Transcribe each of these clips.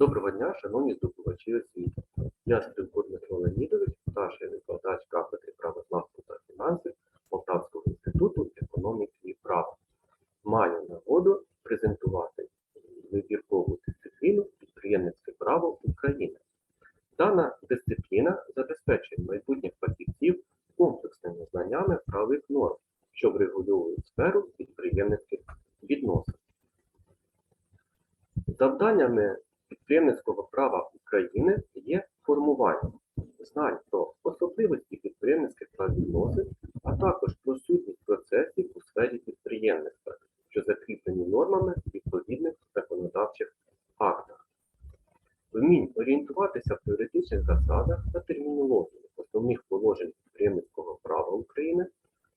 Доброго дня, шановні здобувачі освіти. Я Стрибко Дмитро Леонідович, старший викладач кафедри правознавства та фінансів Полтавського інституту економіки і права. Маю нагоду презентувати вибіркову дисципліну підприємницьке право України. Дана дисципліна забезпечує майбутніх фахівців комплексними знаннями правових норм, що врегульовують сферу підприємницьких відносин. Завданнями підприємницького права України є формування знань про особливості підприємницьких правовідносин, а також про сутність процесів у сфері підприємництва, що закріплені нормами відповідних законодавчих актах. Вмінь орієнтуватися в теоретичних засадах та термінології основних положень підприємницького права України,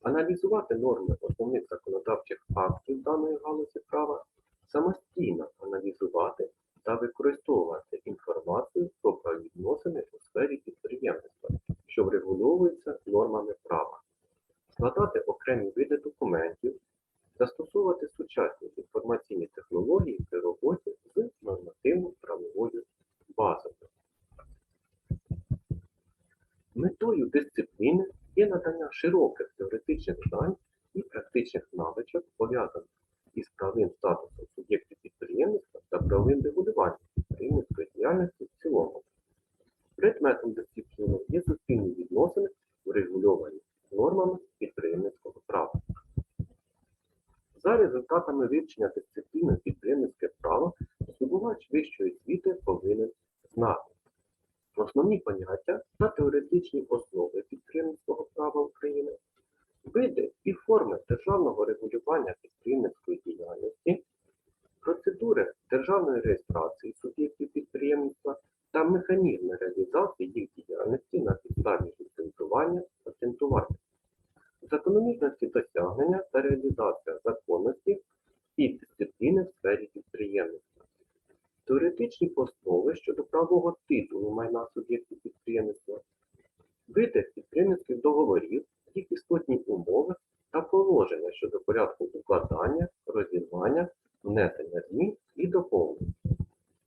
аналізувати норми основних законодавчих актів даної галузі права, самостійно аналізувати та використовувати інформацію про правовідносини у сфері підприємництва, що врегульовуються нормами права, складати окремі види документів, застосовувати сучасні інформаційні технології при роботі з нормативно-правовою базою. Метою дисципліни є надання широких теоретичних знань і практичних навичок, пов'язаних із правовим статусом суб'єктів підприємництва та правовим регулюванням підприємницької діяльності в цілому. Предметом дисципліни є суспільні відносини, врегульовані нормами підприємницького права. За результатами вивчення дисципліни підприємницьке право, здобувач вищої освіти повинен знати основні поняття та теоретичні основи підприємницького права України, види і форми державного регулювання підприємницької діяльності, процедури державної реєстрації суб'єктів підприємництва та механізми реалізації їх діяльності на підставі ліцензування патентування, закономірності досягнення та реалізація законності і дисципліни в сфері підприємництва. Теоретичні основи щодо правового титулу майна суб'єктів підприємництва, види підприємницьких договорів, істотні умови та положення щодо порядку укладання, розірвання, внесення змін і доповнень,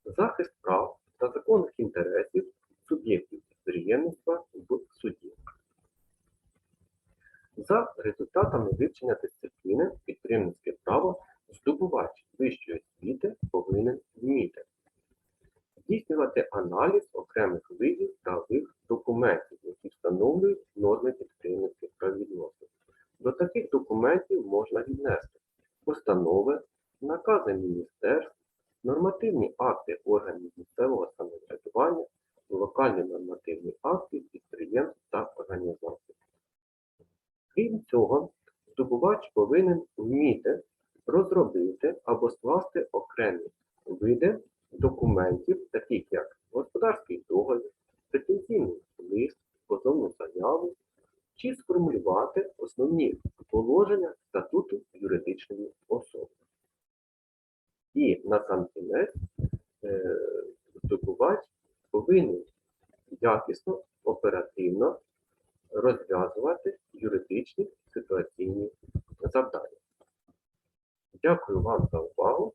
захист прав та законних інтересів суб'єктів підприємництва в суді. За результатами вивчення дисципліни підприємницьке право здобувач вищої освіти повинен вміти здійснювати аналіз окремих видів правових документів, які встановлюють норми підприємницьких правовідносин. До таких документів можна віднести постанови, накази міністерств, нормативні акти органів місцевого самоврядування, локальні нормативні акти підприємств та організацій. Крім цього, здобувач повинен вміти розробити або скласти окремі види документів, таких як господарський договір, претензійний лист, позовну заяву, чи сформулювати основні положення статуту юридичної особи. І на сам кінець е, здобувач повинен якісно, оперативно розв'язувати юридичні ситуаційні завдання. Дякую вам за увагу.